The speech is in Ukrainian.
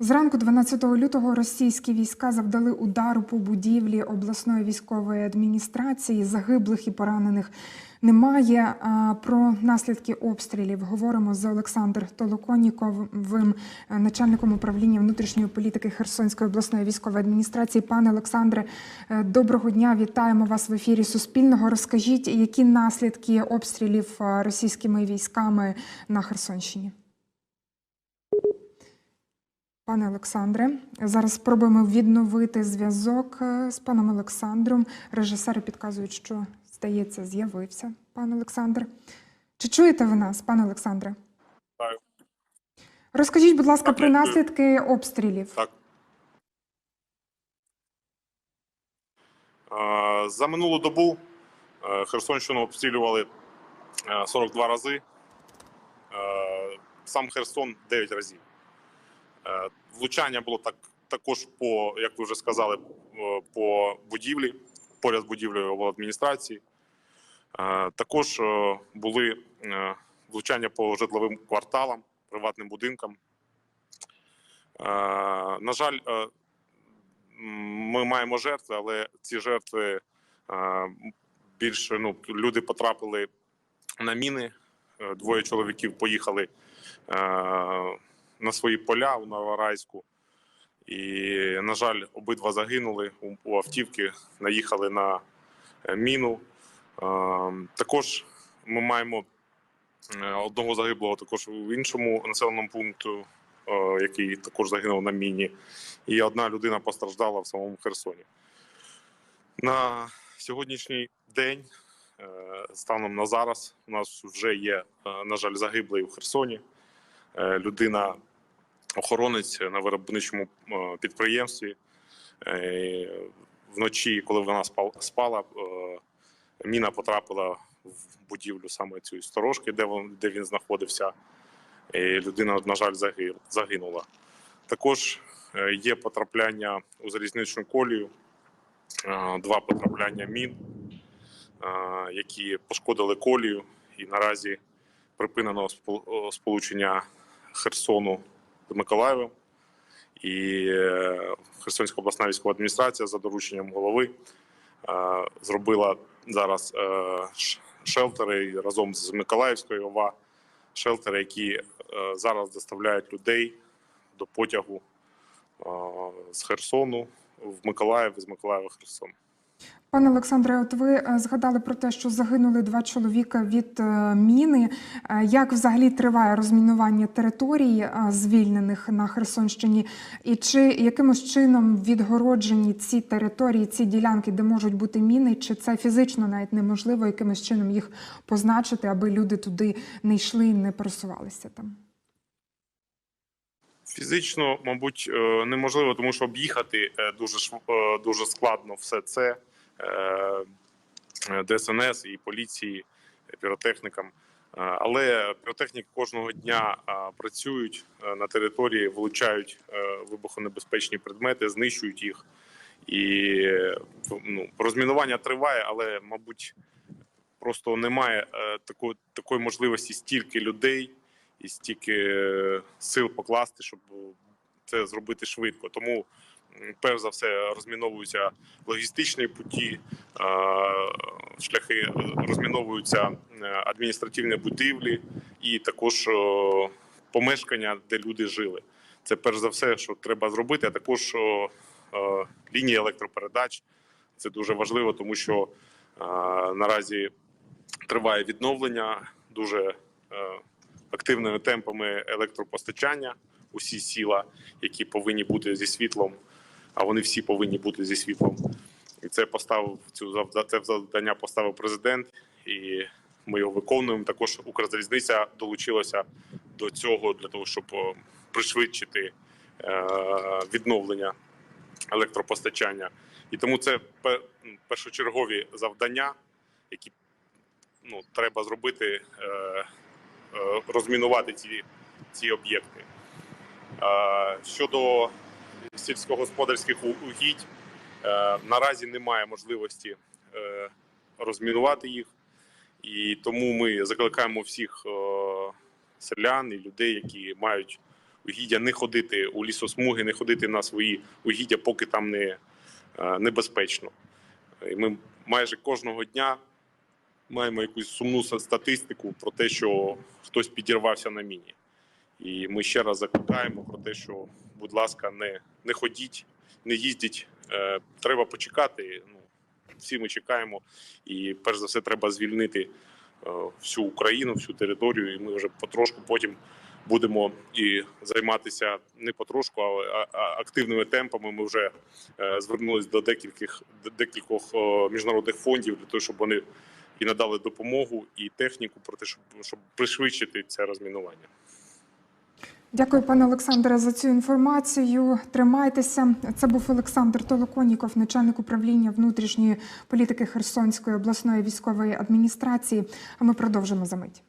Зранку 12 лютого російські війська завдали удару по будівлі обласної військової адміністрації. Загиблих і поранених немає. А Про наслідки обстрілів говоримо з Олександром Толоконіковим, начальником управління внутрішньої політики Херсонської обласної військової адміністрації. Пане Олександре, е, доброго дня! Вітаємо вас в ефірі Суспільного. Розкажіть, які наслідки обстрілів е, російськими військами на Херсонщині? Пане Олександре, зараз спробуємо відновити зв'язок е, з паном Олександром. Режисери підказують, що здається, з'явився пан Олександр. Чи чуєте ви нас, пане Олександре? Так. Розкажіть, будь ласка, Так, про наслідки обстрілів. Так. Е, За минулу добу е, Херсонщину обстрілювали е, 42 рази. Сам Херсон 9 разів. Е, Влучання було так, також по, як ви вже сказали, е, по будівлі, поряд з будівлею обладміністрації. Е, Також були влучання по житловим кварталам, приватним будинкам. На жаль, ми маємо жертви, але ці жертви більше ну, люди потрапили на міни. Двоє чоловіків поїхали на свої поля у Новорайську. І, на жаль, обидва загинули у- автівки, наїхали на е, міну. Е, Також ми маємо е, одного загиблого також в іншому населеному пункту який також загинув на міні, і одна людина постраждала в самому Херсоні. На сьогоднішній день, станом на зараз, у нас вже є, на жаль, загиблий у Херсоні. Людина охоронець на виробничому е, підприємстві. Е, Вночі, коли вона спал- спала, е, міна потрапила в будівлю саме цієї сторожки, де він, де він знаходився і людина, на жаль, заги- загинула. Також є потрапляння у залізничну колію, два потрапляння мін, які пошкодили колію, і наразі припинено спол- сполучення Херсону з Миколаєвом. І е, Херсонська обласна військова адміністрація за дорученням голови е, зробила зараз е, шелтери разом з Миколаївською ОВА шелтери, які зараз доставляють людей до потягу з Херсону в Миколаїв, з Миколаєва Херсон. Пане Олександре, от ви е, згадали про те, що загинули два чоловіка від е, міни. Е, Як взагалі триває розмінування територій звільнених на Херсонщині? І чи якимось чином відгороджені ці території, ці ділянки, де можуть бути міни, чи це фізично навіть неможливо якимось чином їх позначити, аби люди туди не йшли і не пересувалися там? Фізично, мабуть, неможливо, тому що об'їхати дуже дуже складно все це ДСНС і поліції, е, піротехнікам. Е, Але піротехніки кожного дня е, працюють е, на території, вилучають е, вибухонебезпечні предмети, знищують їх. І е, ну, розмінування триває, але, мабуть, просто немає е, такої, такої можливості стільки людей і стільки е, сил покласти, щоб це зробити швидко. Тому, перш за все, розміновуються логістичні путі, шляхи е, розміновуються е, адміністративні будівлі і також помешкання, де люди жили. Це перш за все, що треба зробити, а також лінії електропередач. Це дуже важливо, тому що наразі триває відновлення дуже е, активними темпами електропостачання. Усі сіла, які повинні бути зі світлом, а вони всі повинні бути зі світлом. І це поставив цю це завдання поставив президент, і ми його виконуємо. Також Укрзалізниця долучилася до цього для того, щоб пришвидшити е, відновлення електропостачання. І тому це першочергові завдання, які ну, треба зробити, е, е, розмінувати ці, ці об'єкти. Е, щодо сільськогосподарських угідь, е, наразі немає можливості е, розмінувати їх, і тому ми закликаємо всіх е, селян і людей, які мають угіддя не ходити у лісосмуги, не ходити на свої угіддя, поки там не небезпечно. І ми майже кожного дня маємо якусь сумну статистику про те, що хтось підірвався на міні. І ми ще раз закликаємо про те, що, будь ласка, не, не ходіть, не їздіть. Е, треба почекати. Ну, всі ми чекаємо. І перш за все, треба звільнити е, всю Україну, всю територію. І ми вже потрошку потім будемо і займатися не потрошку, але активними темпами. Ми вже е, звернулись до декількох, декількох міжнародних фондів для того, щоб вони і надали допомогу і техніку про те, щоб, щоб пришвидшити це розмінування. Дякую, пане Олександре, за цю інформацію. Тримайтеся. Це був Олександр Толоконіков, начальник управління внутрішньої політики Херсонської обласної військової адміністрації. А ми продовжимо за мить.